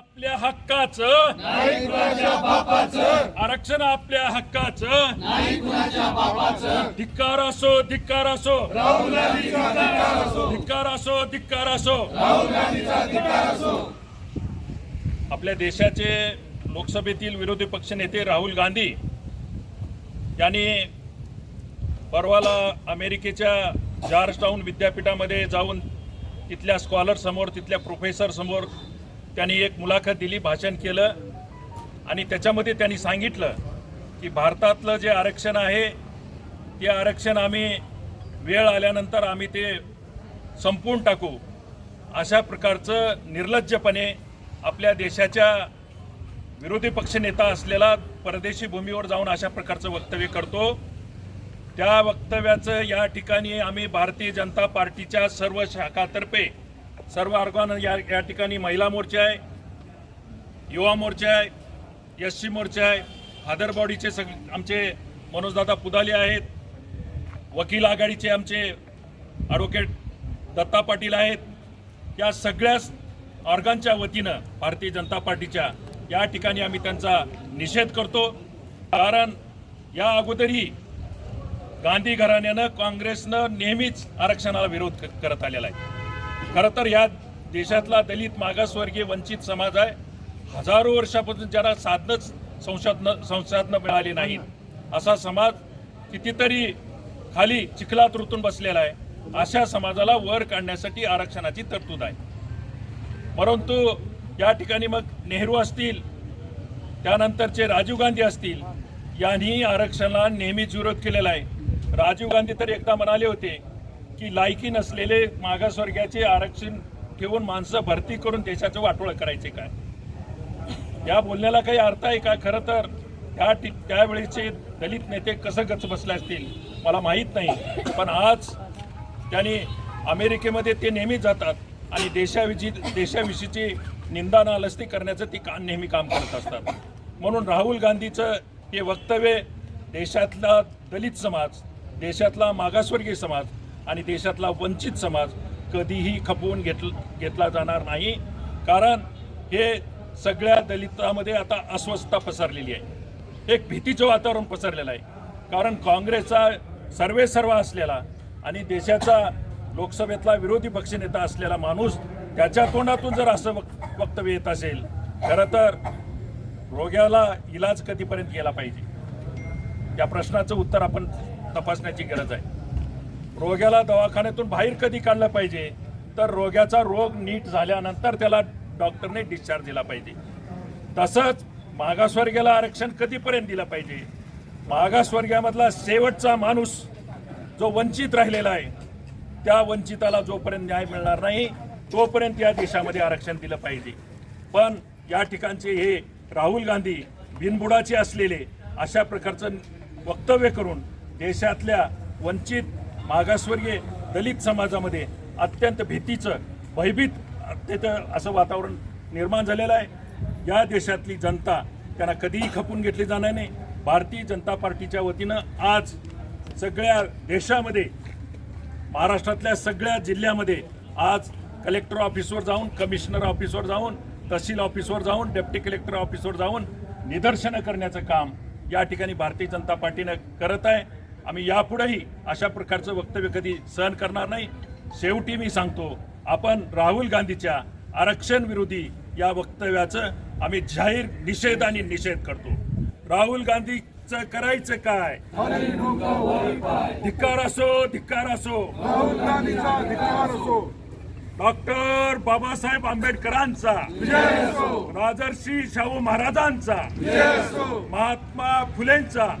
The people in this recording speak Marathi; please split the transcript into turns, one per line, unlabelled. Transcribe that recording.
आपल्या हक्काचं.
नाही कुणाच्या बापाचं.
आरक्षण आपल्या हक्काचं.
नाही कुणाच्या बापाचं.
धिक्कार असो धिक्कार असो.
राहुल गांधीचा अधिकार असो.
धिक्कार असो धिक्कार असो.
राहुल गांधीचा अधिकार असो.
आपल्या देशाचे लोकसभेतील विरोधी पक्षनेते राहुल गांधी यांनी परवाला अमेरिकेच्या जॉर्जटाऊन विद्यापीठामध्ये जाऊन तिथल्या स्कॉलर समोर तिथल्या प्रोफेसर समोर त्यांनी एक मुलाखत दिली भाषण केलं आणि त्याच्यामध्ये त्यांनी सांगितलं की भारतातलं जे आरक्षण आहे ते आरक्षण आम्ही वेळ आल्यानंतर आम्ही ते संपवून टाकू. अशा प्रकारचं निर्लज्जपणे आपल्या देशाच्या विरोधी पक्षनेता असलेला परदेशी भूमीवर जाऊन अशा प्रकारचं वक्तव्य करतो. त्या वक्तव्याचं या ठिकाणी आम्ही भारतीय जनता पार्टीच्या सर्व शाखातर्फे सर्व अर्गानं या या ठिकाणी महिला मोर्चा आहे युवा मोर्चा आहे एस सी मोर्चा आहे फादर बॉडीचे सग आमचे मनोजदादा पुदाले आहेत वकील आघाडीचे आमचे ॲडव्होकेट दत्ता पाटील आहेत. या सगळ्याच ऑर्गानच्या वतीनं भारतीय जनता पार्टीच्या या ठिकाणी आम्ही त्यांचा निषेध करतो. कारण या अगोदरही गांधी घराण्यानं काँग्रेसनं नेहमीच आरक्षणाला विरोध क- करत आलेला आहे. खरं तर या देशातला दलित मागासवर्गीय वंचित समाज आहे. हजारो वर्षापासून ज्याला साधनच संसाधनं संसाधनं मिळाली नाहीत. असा समाज कितीतरी खाली चिखलात रुतून बसलेला आहे. अशा समाजाला वर काढण्यासाठी आरक्षणाची तरतूद आहे. परंतु या ठिकाणी मग नेहरू असतील त्यानंतरचे राजीव गांधी असतील यांनी आरक्षणाला नेहमीच विरोध केलेला आहे. राजीव गांधी तर एकदा म्हणाले होते की लायकी नसलेले मागासवर्गाचे आरक्षण ठेवून माणसं भरती करून देशाचं वाटोळं करायचे काय? या बोलण्याला काही अर्थ आहे का? खरं तर त्या त्यावेळेचे दलित नेते कसं गच बसले असतील मला माहीत नाही. पण आज त्यांनी अमेरिकेमध्ये ते नेहमी जातात आणि देशाविषयी देशाविषयीची निंदा नालस्ती करण्याचं ती का नेहमी काम करत असतात. म्हणून राहुल गांधीचं हे वक्तव्य देशातला दलित समाज देशातला मागासवर्गीय समाज आणि देशातला वंचित समाज कधीही खपवून घेत घेतला जाणार नाही. कारण हे सगळ्या दलितामध्ये आता अस्वस्थता पसरलेली आहे. एक भीतीचं वातावरण पसरलेलं आहे. कारण काँग्रेसचा सर्वे सर्व असलेला आणि देशाचा लोकसभेतला विरोधी पक्षनेता असलेला माणूस त्याच्या तोंडातून जर असं वक्तव्य येत असेल खरं तर रोग्याला इलाज कधीपर्यंत गेला पाहिजे? या प्रश्नाचं उत्तर आपण तपासण्याची गरज आहे. रोग्याला दवाखान्यातून बाहेर कधी काढलं पाहिजे? तर रोग्याचा रोग नीट झाल्यानंतर त्याला डॉक्टरने डिस्चार्ज दिला पाहिजे. तसंच मागासवर्गीयाला आरक्षण कधीपर्यंत दिलं पाहिजे? मागासवर्गीयामधला शेवटचा माणूस जो वंचित राहिलेला आहे त्या वंचिताला जोपर्यंत न्याय मिळणार नाही तोपर्यंत या देशामध्ये आरक्षण दिलं पाहिजे. पण या ठिकाणचे हे राहुल गांधी बिनबुडाचे असलेले अशा प्रकारचं वक्तव्य करून देशातल्या वंचित मागासवर्गीय दलित समाजामध्ये अत्यंत भीतीचं भयभीत तिथं असं वातावरण निर्माण झालेलं आहे. या देशातली जनता त्यांना कधीही खपून घेतली जाणार नाही. भारतीय जनता पार्टीच्या वतीनं आज सगळ्या देशामध्ये महाराष्ट्रातल्या सगळ्या जिल्ह्यामध्ये आज कलेक्टर ऑफिसवर जाऊन कमिशनर ऑफिसवर जाऊन तहसील ऑफिसवर जाऊन डेप्टी कलेक्टर ऑफिसवर जाऊन निदर्शनं करण्याचं काम या ठिकाणी भारतीय जनता पार्टीनं करत आहे. आम्ही यापुढेही अशा प्रकारचं वक्तव्य कधी सहन करणार नाही. शेवटी मी सांगतो आपण राहुल गांधीच्या आरक्षण विरोधी या वक्तव्याचं आम्ही जाहीर निषेध आणि निषेध करतो. राहुल गांधीचं करायचं काय? धिक्कार असो धिक्कार असो.
असो
डॉक्टर बाबासाहेब आंबेडकरांचा. राजर्षी शाहू महाराजांचा.
असो
महात्मा फुलेंचा.